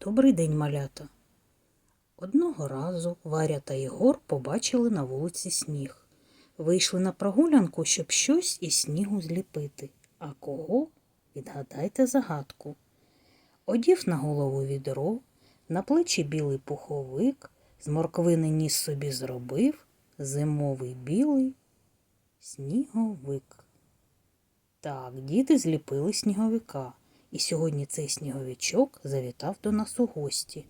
Добрий день, малята. Одного разу Варя та Єгор побачили на вулиці сніг. Вийшли на прогулянку, щоб щось із снігу зліпити. А кого? Відгадайте загадку. Одів на голову відро, на плечі білий пуховик, з морквини ніс собі зробив зимовий білий сніговик. Так, діти зліпили сніговика, і сьогодні цей сніговичок завітав до нас у гості.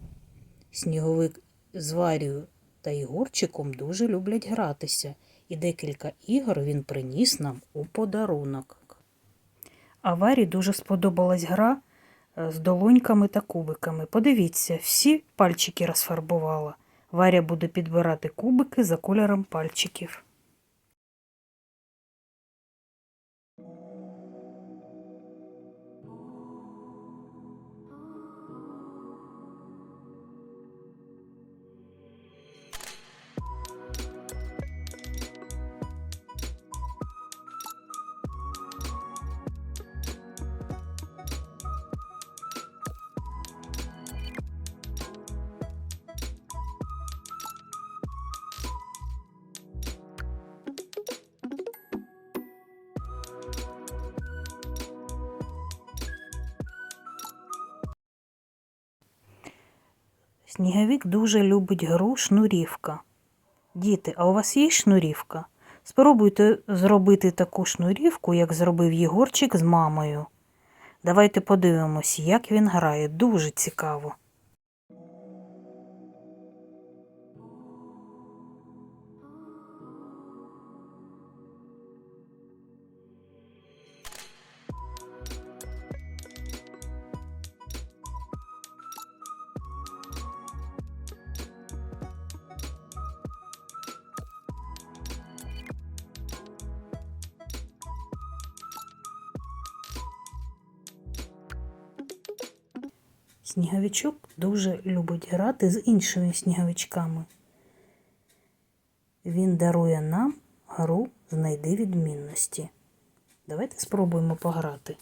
Сніговик з Варією та Ігорчиком дуже люблять гратися, і декілька ігор він приніс нам у подарунок. А Варі дуже сподобалась гра е, з долоньками та кубиками. Подивіться, всі пальчики розфарбувала. Варя буде підбирати кубики за кольором пальчиків. Сніговик дуже любить гру шнурівка. Діти, а у вас є шнурівка? Спробуйте зробити таку шнурівку, як зробив Єгорчик з мамою. Давайте подивимось, як він грає. Дуже цікаво. Сніговичок дуже любить грати з іншими сніговичками. Він дарує нам гру знайди відмінності. Давайте спробуємо пограти.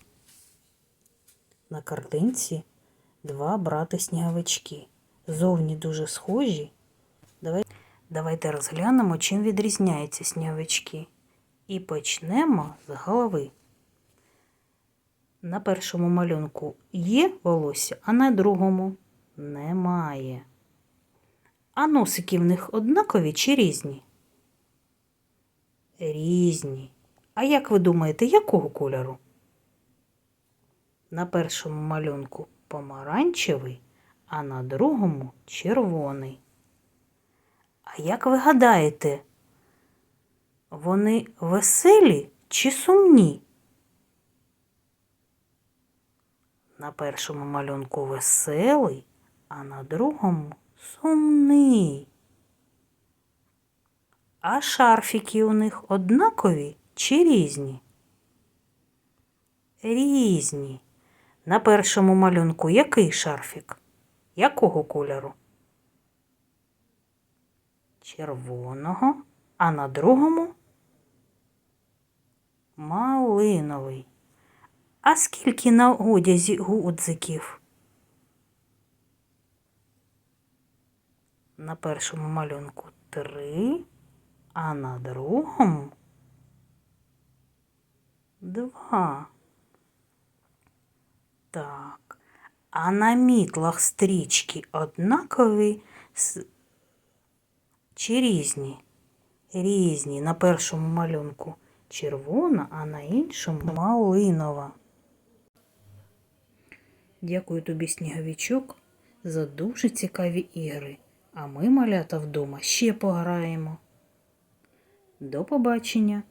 На картинці два брати сніговички. Зовні дуже схожі. Давай- Давайте розглянемо, чим відрізняються сніговички. І почнемо з голови. На першому малюнку є волосся, а на другому немає. А носики в них однакові чи різні? Різні. А як ви думаєте, якого кольору? На першому малюнку помаранчевий, а на другому червоний. А як ви гадаєте, вони веселі чи сумні? На першому малюнку веселий, а на другому сумний. А шарфіки у них однакові чи різні? Різні. На першому малюнку який шарфік? Якого кольору? Червоного, а на другому малиновий. А скільки на одязі гудзиків? На першому малюнку три, а на другому два. Так. А на мітлах стрічки однакові чи різні? Різні. На першому малюнку червона, а на іншому малинова. Дякую тобі, сніговічок, за дуже цікаві ігри. А ми, малята, вдома ще пограємо. До побачення!